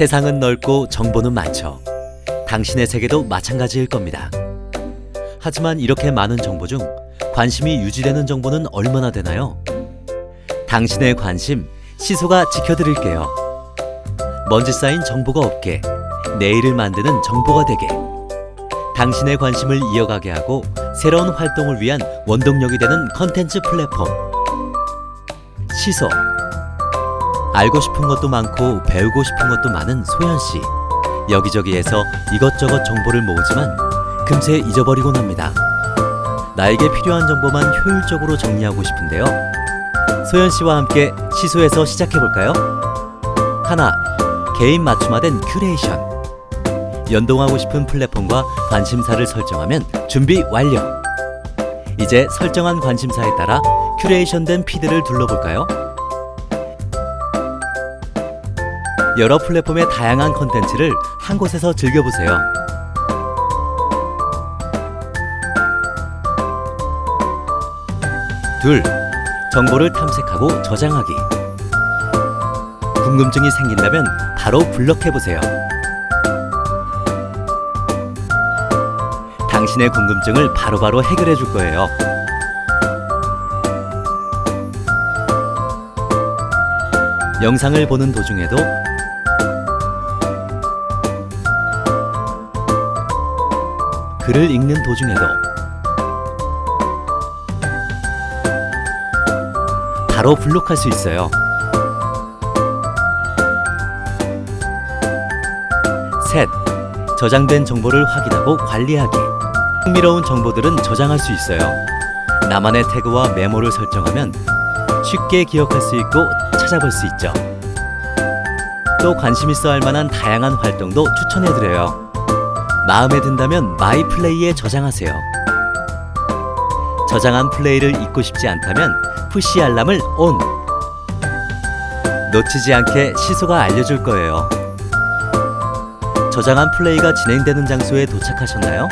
세상은 넓고 정보는 많죠. 당신의 세계도 마찬가지일 겁니다. 하지만 이렇게 많은 정보 중 관심이 유지되는 정보는 얼마나 되나요? 당신의 관심, 시소가 지켜드릴게요. 먼지 쌓인 정보가 없게, 내일을 만드는 정보가 되게, 당신의 관심을 이어가게 하고 새로운 활동을 위한 원동력이 되는 컨텐츠 플랫폼. 시소. 알고 싶은 것도 많고 배우고 싶은 것도 많은 소연 씨. 여기저기에서 이것저것 정보를 모으지만 금세 잊어버리곤 합니다. 나에게 필요한 정보만 효율적으로 정리하고 싶은데요. 소연 씨와 함께 시소에서 시작해 볼까요? 하나, 개인 맞춤화된 큐레이션. 연동하고 싶은 플랫폼과 관심사를 설정하면 준비 완료. 이제 설정한 관심사에 따라 큐레이션된 피드를 둘러볼까요? 여러 플랫폼의 다양한 콘텐츠를 한 곳에서 즐겨보세요. 둘, 정보를 탐색하고 저장하기. 궁금증이 생긴다면 바로 블럭해보세요. 당신의 궁금증을 바로바로 해결해 줄 거예요. 영상을 보는 도중에도 글을 읽는 도중에도 바로 블록할 수 있어요. 셋, 저장된 정보를 확인하고 관리하기. 흥미로운 정보들은 저장할 수 있어요. 나만의 태그와 메모를 설정하면 쉽게 기억할 수 있고 찾아볼 수 있죠. 또 관심 있어 할 만한 다양한 활동도 추천해 드려요. 마음에 든다면 마이 플레이에 저장하세요. 저장한 플레이를 잊고 싶지 않다면 푸시 알람을 온. 놓치지 않게 시소가 알려줄 거예요. 저장한 플레이가 진행되는 장소에 도착하셨나요?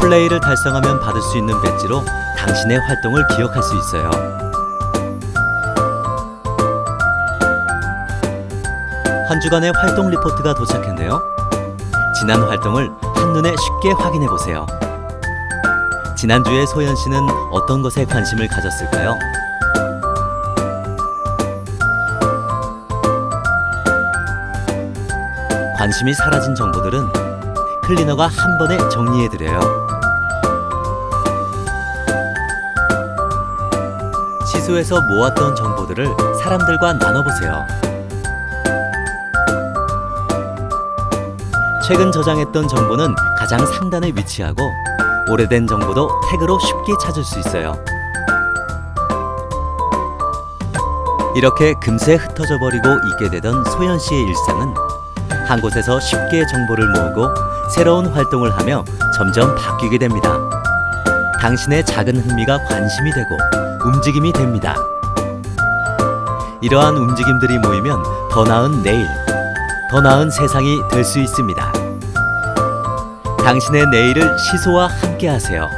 플레이를 달성하면 받을 수 있는 배지로 당신의 활동을 기억할 수 있어요. 한 주간의 활동 리포트가 도착했네요. 지난 활동을 한눈에 쉽게 확인해 보세요. 지난주에 소연 씨는 어떤 것에 관심을 가졌을까요? 관심이 사라진 정보들은 클리너가 한 번에 정리해 드려요. 시소에서 모았던 정보들을 사람들과 나눠보세요. 최근 저장했던 정보는 가장 상단에 위치하고 오래된 정보도 태그로 쉽게 찾을 수 있어요. 이렇게 금세 흩어져 버리고 있게 되던 소연 씨의 일상은 한 곳에서 쉽게 정보를 모으고 새로운 활동을 하며 점점 바뀌게 됩니다. 당신의 작은 흥미가 관심이 되고 움직임이 됩니다. 이러한 움직임들이 모이면 더 나은 내일, 더 나은 세상이 될 수 있습니다. 당신의 내일을 시소와 함께 하세요.